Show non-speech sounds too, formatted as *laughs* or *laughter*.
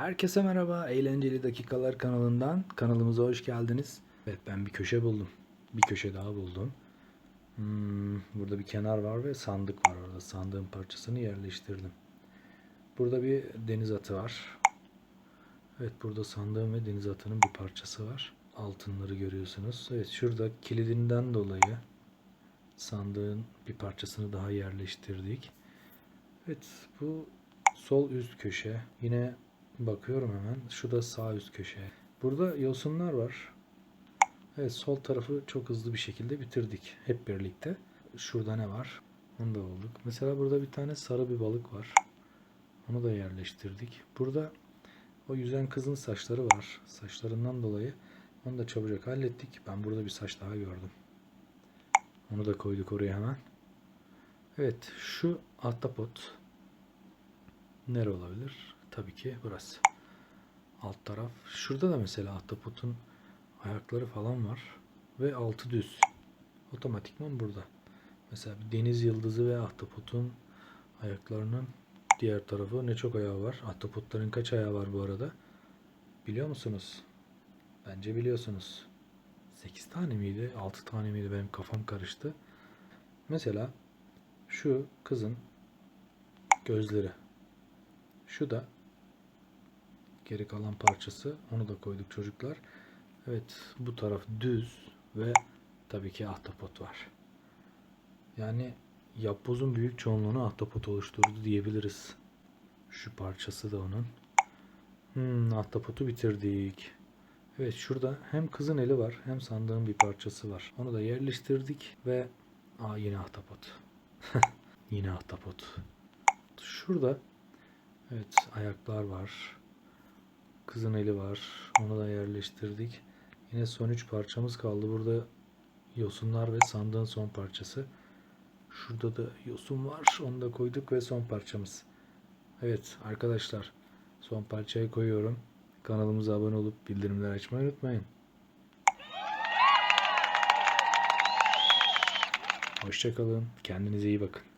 Herkese merhaba. Eğlenceli Dakikalar kanalından kanalımıza hoş geldiniz. Evet ben bir köşe buldum. Bir köşe daha buldum. Hmm, burada bir kenar var ve sandık var orada. Sandığın parçasını yerleştirdim. Burada bir deniz atı var. Evet burada sandığın ve deniz atının bir parçası var. Altınları görüyorsunuz. Evet şurada kilidinden dolayı sandığın bir parçasını daha yerleştirdik. Evet bu sol üst köşe. Yine bakıyorum hemen. Şu da sağ üst köşe. Burada yosunlar var. Evet sol tarafı çok hızlı bir şekilde bitirdik hep birlikte. Şurada ne var? Onu da bulduk. Mesela burada bir tane sarı bir balık var. Onu da yerleştirdik. Burada o yüzen kızın saçları var. Saçlarından dolayı onu da çabucak hallettik. Ben burada bir saç daha gördüm. Onu da koyduk oraya hemen. Evet şu ahtapot nere olabilir? Tabii ki burası. Alt taraf. Şurada da mesela ahtapotun ayakları falan var. Ve altı düz. Otomatikman burada. Mesela bir deniz yıldızı ve ahtapotun ayaklarının diğer tarafı ne çok ayağı var. Ahtapotların kaç ayağı var bu arada? Biliyor musunuz? Bence biliyorsunuz. 8 tane miydi? 6 tane miydi? Benim kafam karıştı. Mesela şu kızın gözleri. Şu da geri kalan parçası. Onu da koyduk çocuklar. Evet bu taraf düz ve tabii ki ahtapot var. Yani yapbozun büyük çoğunluğunu ahtapot oluşturdu diyebiliriz. Şu parçası da onun. Hmm, ahtapotu bitirdik. Evet şurada hem kızın eli var hem sandığın bir parçası var. Onu da yerleştirdik ve aa yine ahtapot. *laughs* yine ahtapot. Şurada evet ayaklar var. Kızın eli var. Onu da yerleştirdik. Yine son üç parçamız kaldı. Burada yosunlar ve sandığın son parçası. Şurada da yosun var. Onu da koyduk ve son parçamız. Evet arkadaşlar son parçayı koyuyorum. Kanalımıza abone olup bildirimleri açmayı unutmayın. Hoşçakalın. Kendinize iyi bakın.